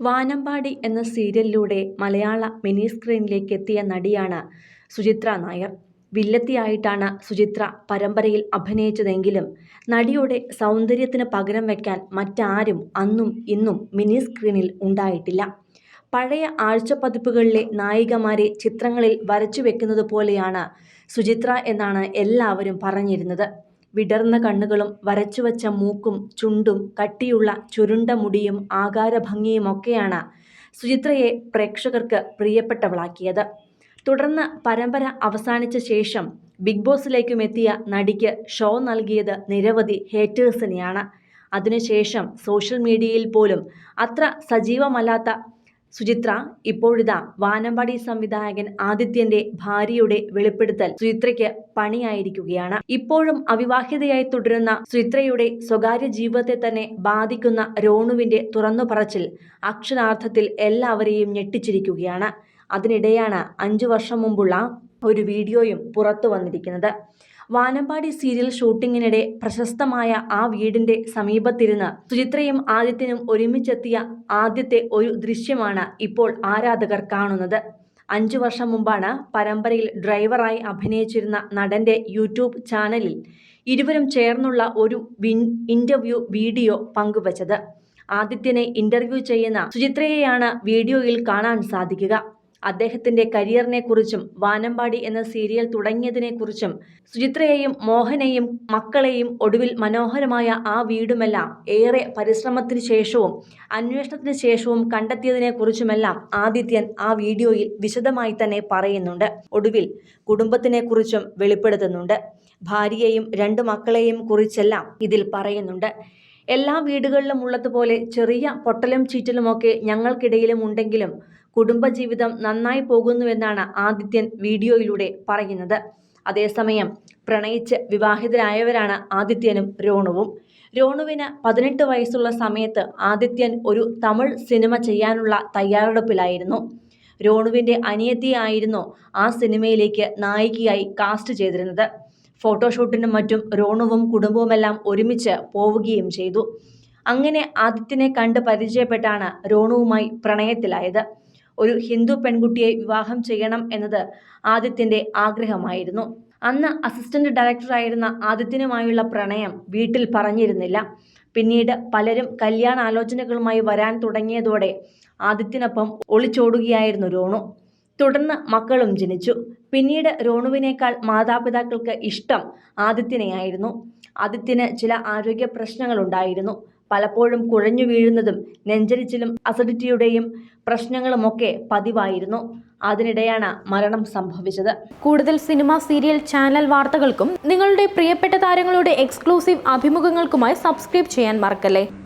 വാനമ്പാടി എന്ന സീരിയലിലൂടെ മലയാള മിനി സ്ക്രീനിലേക്ക് എത്തിയ നടിയാണ് സുചിത്ര നായർ. വില്ലത്തിയായിട്ടാണ് സുചിത്ര പരമ്പരയിൽ അഭിനയിച്ചതെങ്കിലും നടിയുടെ സൗന്ദര്യത്തിന് പകരം വയ്ക്കാൻ മറ്റാരും അന്നും ഇന്നും മിനി സ്ക്രീനിൽ ഉണ്ടായിട്ടില്ല. പഴയ ആഴ്ച പതിപ്പുകളിലെ നായികമാരെ ചിത്രങ്ങളിൽ വരച്ചു വെക്കുന്നത് പോലെയാണ് സുചിത്ര എന്നാണ് എല്ലാവരും പറഞ്ഞിരുന്നത്. വിടർന്ന കണ്ണുകളും വരച്ചുവച്ച മൂക്കും ചുണ്ടും കട്ടിയുള്ള ചുരുണ്ട മുടിയും ആകാരഭംഗിയുമൊക്കെയാണ് സുചിത്രയെ പ്രേക്ഷകർക്ക് പ്രിയപ്പെട്ടവളാക്കിയത്. തുടർന്ന് പരമ്പര അവസാനിച്ച ശേഷം ബിഗ് ബോസിലേക്കും എത്തിയ നടിക്ക് ഷോ നൽകിയത് നിരവധി ഹേറ്റേഴ്സിനെയാണ്. അതിനുശേഷം സോഷ്യൽ മീഡിയയിൽ പോലും അത്ര സജീവമല്ലാത്ത സുചിത്ര ഇപ്പോഴിതാ വാനമ്പാടി സംവിധായകൻ ആദിത്യന്റെ ഭാര്യയുടെ വെളിപ്പെടുത്തൽ സുചിത്രയ്ക്ക് പണിയായിരിക്കുകയാണ്. ഇപ്പോഴും അവിവാഹിതയായി തുടരുന്ന സുചിത്രയുടെ സ്വകാര്യ ജീവിതത്തെ തന്നെ ബാധിക്കുന്ന രോണുവിന്റെ തുറന്നു പറച്ചിൽ അക്ഷരാർത്ഥത്തിൽ എല്ലാവരെയും ഞെട്ടിച്ചിരിക്കുകയാണ്. അതിനിടെയാണ് അഞ്ചു വർഷം മുമ്പുള്ള ഒരു വീഡിയോയും പുറത്തു വന്നിരിക്കുന്നത്. വാനമ്പാടി സീരിയൽ ഷൂട്ടിങ്ങിനിടെ പ്രശസ്തമായ ആ വീടിന്റെ സമീപത്തിരുന്ന് സുചിത്രയും ആദിത്യനും ഒരുമിച്ചെത്തിയ ആദ്യത്തെ ഒരു ദൃശ്യമാണ് ഇപ്പോൾ ആരാധകർ കാണുന്നത്. അഞ്ചു വർഷം മുമ്പാണ് പരമ്പരയിൽ ഡ്രൈവറായി അഭിനയിച്ചിരുന്ന നടന്റെ യൂട്യൂബ് ചാനലിൽ ഇരുവരും ചേർന്നുള്ള ഒരു ഇന്റർവ്യൂ വീഡിയോ പങ്കുവച്ചത്. ആദിത്യനെ ഇന്റർവ്യൂ ചെയ്യുന്ന സുചിത്രയെയാണ് വീഡിയോയിൽ കാണാൻ സാധിക്കുക. അദ്ദേഹത്തിന്റെ കരിയറിനെക്കുറിച്ചും വാനമ്പാടി എന്ന സീരിയൽ തുടങ്ങിയതിനെക്കുറിച്ചും സുചിത്രയെയും മോഹനെയും മക്കളെയും ഒടുവിൽ മനോഹരമായ ആ വീടുമെല്ലാം ഏറെ പരിശ്രമത്തിന് ശേഷവും അന്വേഷണത്തിന് ശേഷവും കണ്ടെത്തിയതിനെക്കുറിച്ചുമെല്ലാം ആദിത്യൻ ആ വീഡിയോയിൽ വിശദമായി തന്നെ പറയുന്നുണ്ട്. ഒടുവിൽ കുടുംബത്തിനെക്കുറിച്ചും വെളിപ്പെടുത്തുന്നുണ്ട്. ഭാര്യയെയും രണ്ട് മക്കളെയും കുറിച്ചെല്ലാം ഇതിൽ പറയുന്നുണ്ട്. എല്ലാ വീടുകളിലും ഉള്ളതുപോലെ ചെറിയ പൊട്ടലും ചീറ്റലുമൊക്കെ ഞങ്ങൾക്കിടയിലും ഉണ്ടെങ്കിലും കുടുംബജീവിതം നന്നായി പോകുന്നുവെന്നാണ് ആദിത്യൻ വീഡിയോയിലൂടെ പറയുന്നത്. അതേസമയം പ്രണയിച്ച് വിവാഹിതരായവരാണ് ആദിത്യനും രോണുവും. രോണുവിന് പതിനെട്ട് വയസ്സുള്ള സമയത്ത് ആദിത്യൻ ഒരു തമിഴ് സിനിമ ചെയ്യാനുള്ള തയ്യാറെടുപ്പിലായിരുന്നു. രോണുവിന്റെ അനിയത്തിയായിരുന്നു ആ സിനിമയിലേക്ക് നായികയായി കാസ്റ്റ് ചെയ്തിരുന്നത്. ഫോട്ടോഷൂട്ടിനും മറ്റും രോണുവും കുടുംബവുമെല്ലാം ഒരുമിച്ച് പോവുകയും ചെയ്തു. അങ്ങനെ ആദിത്യനെ കണ്ട് പരിചയപ്പെട്ടാണ് രോണുവുമായി പ്രണയത്തിലായത്. ഒരു ഹിന്ദു പെൺകുട്ടിയെ വിവാഹം ചെയ്യണം എന്നത് ആദിത്യന്റെ ആഗ്രഹമായിരുന്നു. അന്ന് അസിസ്റ്റന്റ് ഡയറക്ടറായിരുന്ന ആദിത്യനുമായുള്ള പ്രണയം വീട്ടിൽ പറഞ്ഞിരുന്നില്ല. പിന്നീട് പലരും കല്യാണാലോചനകളുമായി വരാൻ തുടങ്ങിയതോടെ ആദിത്യനൊപ്പം ഒളിച്ചോടുകയായിരുന്നു രോണു. തുടർന്ന് മക്കളും ജനിച്ചു. പിന്നീട് രോണുവിനേക്കാൾ മാതാപിതാക്കൾക്ക് ഇഷ്ടം ആദിത്യനെയായിരുന്നു. ആദിത്യന് ചില ആരോഗ്യ പ്രശ്നങ്ങളുണ്ടായിരുന്നു. പലപ്പോഴും കുഴഞ്ഞു വീഴുന്നതും നെഞ്ചരിച്ചിലും അസിഡിറ്റിയുടെയും പ്രശ്നങ്ങളുമൊക്കെ പതിവായിരുന്നു. അതിനിടെയാണ് മരണം സംഭവിച്ചത്. കൂടുതൽ സിനിമ സീരിയൽ ചാനൽ വാർത്തകൾക്കും നിങ്ങളുടെ പ്രിയപ്പെട്ട താരങ്ങളുടെ എക്സ്ക്ലൂസീവ് അഭിമുഖങ്ങൾക്കുമായി സബ്സ്ക്രൈബ് ചെയ്യാൻ മറക്കല്ലേ?